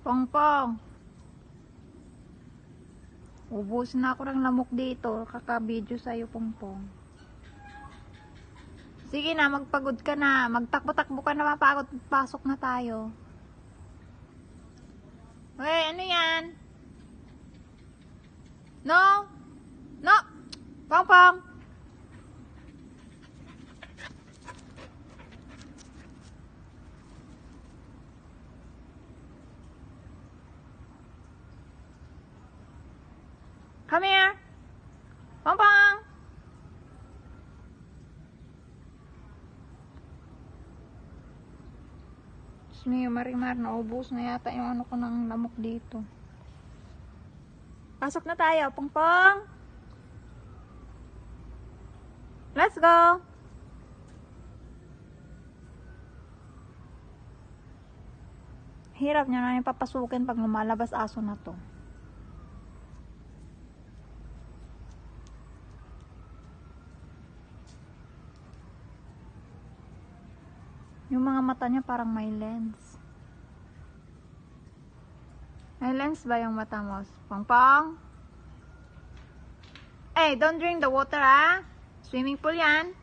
Pongpong. Ubus na ako ng lamok dito. Kaka-video sa'yo, Pongpong. Sige na, magpagod ka na. Magtakbo-takbo ka na mapagod. Pasok na tayo. Hey, ano yan? No? No! Pongpong! Come here. Pong pong. Diyos yung marimar, naubos na yata yung ano ko ng lamok dito. Pasok na tayo, pong pong. Let's go. Hirap niya na yung papasukin pag lumalabas aso na to. Yung mga mata niya parang may lens. May lens ba yung mata mo? Pongpong? Hey, don't drink the water ah. Swimming pool yan.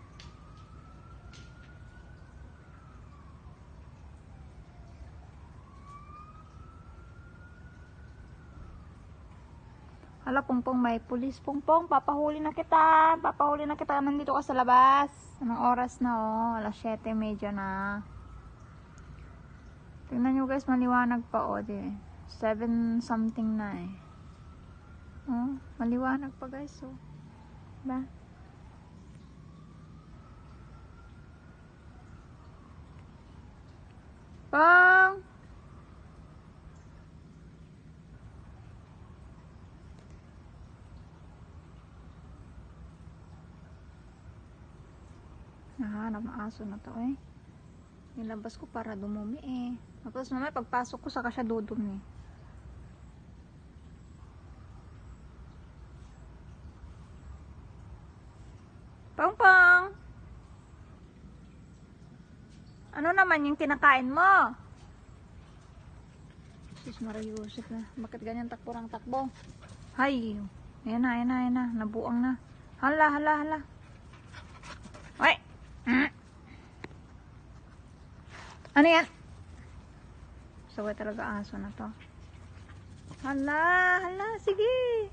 Hala, pongpong may pulis. Pongpong, papahuli na kita. Papahuli na kita. Nandito ka sa labas. Anong oras na oh? Alas 7.30 na. Tingnan nyo guys, maliwanag pa oh. Di. 7 something na eh. Oh, maliwanag pa guys oh. Ba? Pong! Nahanap ng aso na to eh. Nilabas ko para dumumi eh. Tapos mamaya pagpasok ko saka siya dudumi. Pong pong! Ano naman yung kinakain mo? Sus Mariusip na. Bakit ganyan takburang takbo? Hay! Ayan na, ayan na, ayan na. Nabuang na. Hala, hala, hala. Ano yan? Saway talaga aso na to. Hala, hala, sige.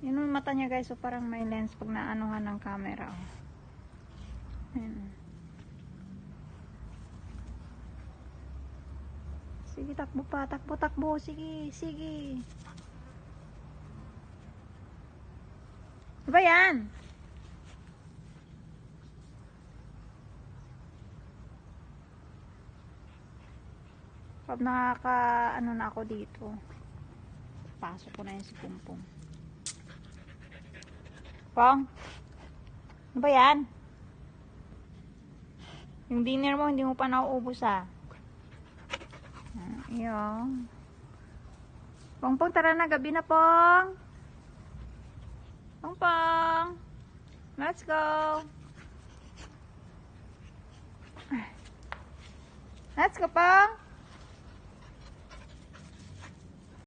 Yun yung mata niya guys, so parang may lens pag naanuhan ng camera. Oh. Ayan. Sige, takbo pa, takbo, takbo. Sige, sige. Ano ba yan? Pag nakaka, ano na ako dito, pasok ko na yun si Pumpong. Pong? Ano ba yan? Yung dinner mo, hindi mo pa nauubos ah. Ah, Yung. Pongpong, tara na. Gabi na, Pong. Pongpong. Let's go. Let's go, Pong.